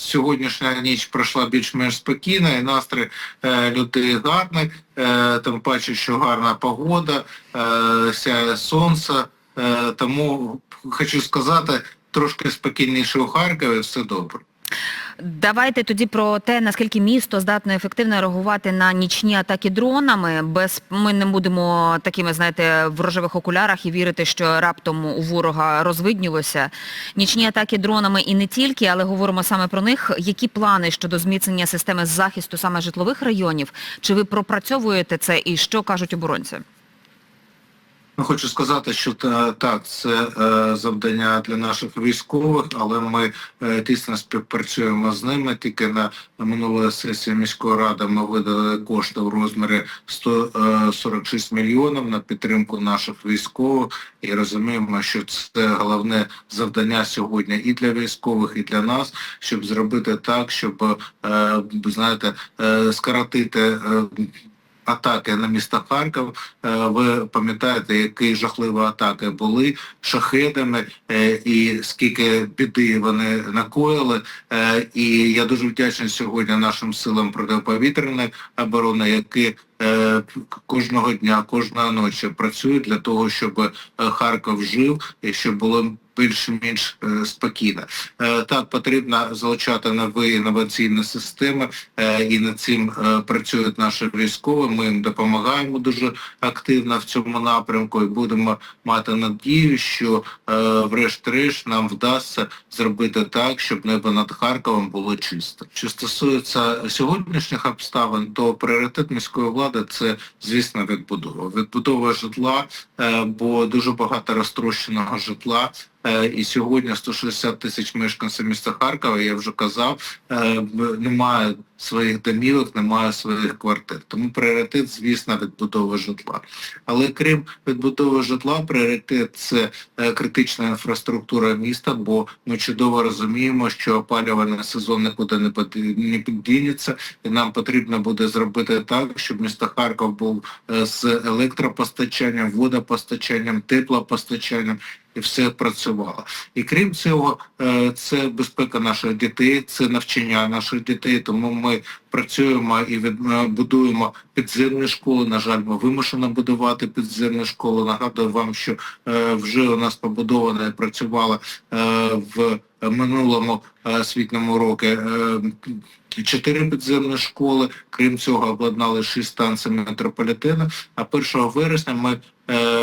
сьогоднішня ніч пройшла більш-менш спокійно, і настрій е, людей гарний, е, тим паче, що гарна погода, е, сяє сонце. Е, тому хочу сказати, трошки спокійніше у Харкові, все добре. Давайте тоді про те, наскільки місто здатне ефективно реагувати на нічні атаки дронами. Без ми не будемо такими, знаєте, в рожевих окулярах і вірити, що раптом у ворога розвиднілося. Нічні атаки дронами і не тільки, але говоримо саме про них. Які плани щодо зміцнення системи захисту саме житлових районів? Чи ви пропрацьовуєте це і що кажуть оборонці? Ну, хочу сказати, що так, це е, завдання для наших військових, але ми е, тісно співпрацюємо з ними. Тільки на минулої сесії міської ради ми видали кошти в розмірі 146 мільйонів на підтримку наших військових і розуміємо, що це головне завдання сьогодні і для військових, і для нас, щоб зробити так, щоб е, знаєте, е, скоротити. Атаки на місто Харків. Е, Ви пам'ятаєте, які жахливі атаки були шахедами, е, і скільки біди вони накоїли. Е, І я дуже вдячний сьогодні нашим силам протиповітряної оборони, які кожного дня, кожної ночі працюють для того, щоб Харків жив і щоб було більш-менш е, спокійно. Е, Так, потрібно залучати нові інноваційні системи, е, і над цим працюють наші військові. Ми їм допомагаємо дуже активно в цьому напрямку і будемо мати надію, що врешті-решт нам вдасться зробити так, щоб небо над Харковом було чисто. Що стосується сьогоднішніх обставин, то пріоритет міської влади це, звісно, відбудова. Відбудова житла, бо дуже багато розтрощеного житла. Е, І сьогодні 160 тисяч мешканців міста Харкова, я вже казав, е, немає своїх домівок, немає своїх квартир. Тому пріоритет, звісно, відбудова житла. Але крім відбудови житла, пріоритет це е, критична інфраструктура міста, бо ми чудово розуміємо, що опалювальний сезон нікуди не піддінеться, і нам потрібно буде зробити так, щоб місто Харків був з електропостачанням, водопостачанням, теплопостачанням і все працювало. І крім цього, е, це безпека наших дітей, це навчання наших дітей. Тому ми працюємо і е, будуємо підземні школи. На жаль, ми вимушено будувати підземні школи. Нагадую вам, що е, вже у нас побудована і працювала в минулому освітньому році чотири підземні школи. Крім цього, обладнали шість станцій метрополітену. А 1 вересня ми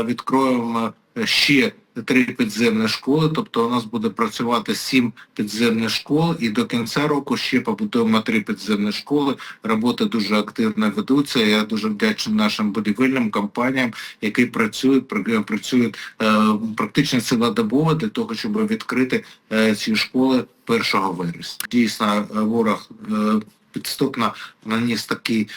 відкроємо ще три підземні школи, тобто у нас буде працювати сім підземних школ, і до кінця року ще побудуємо три підземні школи. Роботи дуже активно ведуться. Я дуже вдячний нашим будівельним компаніям, які працюють, працюють е, практично цілодобово для того, щоб відкрити е, ці школи 1 вересня. Дійсно, е, ворог підступно наніс такий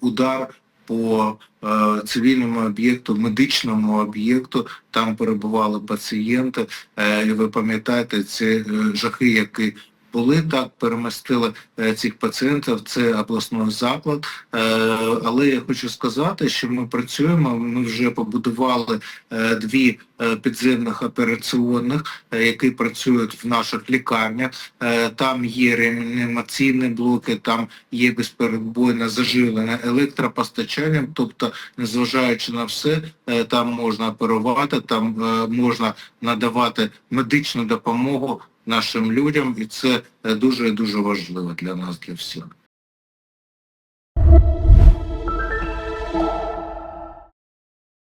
удар по е, цивільному об'єкту, медичному об'єкту. Там перебували пацієнти. Е, і ви пам'ятаєте ці е, жахи, які були так, перемістили е, цих пацієнтів. Це обласний заклад. Е, але я хочу сказати, що ми працюємо. Ми вже побудували е, дві підземних операційних, які працюють в наших лікарнях. Там є реанімаційні блоки, там є безперебойне заживлення електропостачанням, тобто, незважаючи на все, там можна оперувати, там можна надавати медичну допомогу нашим людям, і це е, дуже дуже важливо для нас, для всіх.